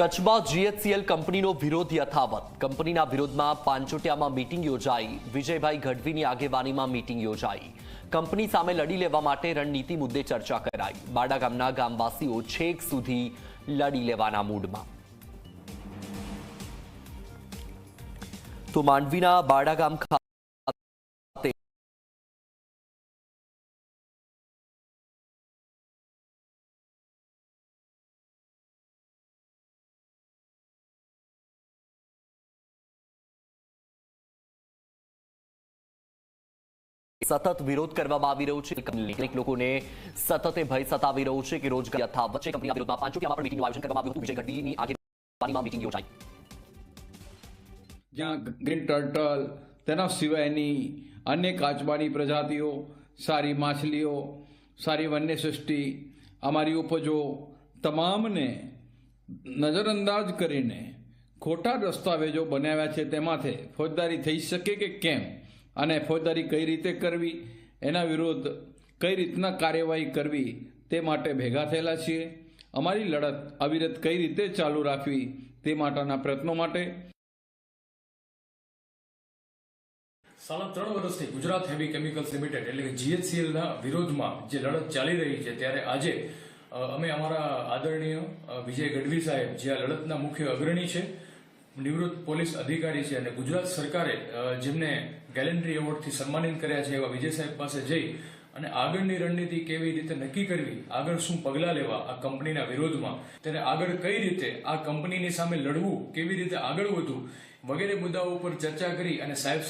કચ્છમાં જીએચસીએલ કંપનીનો વિરોધ યથાવત. કંપનીના વિરોધમાં પાંચોટિયામાં મીટિંગ યોજાઈ. વિજયભાઈ ગઢવીની આગેવાનીમાં મીટિંગ યોજાઈ. કંપની સામે લડી લેવા માટે રણનીતિ મુદ્દે ચર્ચા કરાઈ. બાડા ગામના ગામવાસીઓ છેક સુધી લડી લેવાના મૂડમાં. તો માંડવીના બાડા ગામ સતત વિરોધ કરવામાં આવી રહ્યો છે. કેટલીક લોકોને સતત ભય સતાવી રહ્યો છે કે રોજગાર યથાવત છે કંપનીના વિરોધમાં પાંચોટિયામાં પણ મીટિંગનું આયોજન કરવામાં આવ્યું વિજય ગઢવીની આગેવાનીમાં મીટિંગ યોજાઈ. જ્યાં ગ્રીન ટર્ટલ તેના સિવાયની અન્ય કાચબાની પ્રજાતિઓ, સારી માછલીઓ, સારી વન્ય સૃષ્ટિ અમારી ઉપજો તમામને નજરઅંદાજ કરીને ખોટા દસ્તાવેજો બનાવ્યા છે. તેમાંથી ફોજદારી થઈ શકે કે કેમ? અને ફોજદારી કઈ રીતે કરવી, એના વિરુદ્ધ કઈ રીતના કાર્યવાહી કરવી, તે માટે ભેગા થયેલા છીએ. અમારી લડત અવિરત કઈ રીતે ચાલુ રાખવી, તે માટેના પ્રયત્નો માટે. સાલા ત્રણ વર્ષથી ગુજરાત હેવી કેમિકલ્સ લિમિટેડ એટલે કે જીએચસીએલના વિરોધમાં જે લડત ચાલી રહી છે, ત્યારે આજે અમે અમારા આદરણીય વિજય ગઢવી સાહેબ જે આ લડતના મુખ્ય અગ્રણી છે નિવૃત્ત પોલીસ અધિકારી છે અને ગુજરાત સરકારે જેમને ગેલેન્ટ્રી એવોર્ડથી સન્માનિત કર્યા છે એવા વિજય સાહેબ પાસે જઈ અને આગળની રણનીતિ કેવી રીતે નક્કી કરવી, આગળ શું પગલાં લેવા આ કંપનીના વિરોધમાં, તેને આગળ કઈ રીતે આ કંપનીની સામે લડવું, કેવી રીતે આગળ વધવું વગેરે મુદ્દાઓ ઉપર ચર્ચા કરી અને સાહેબ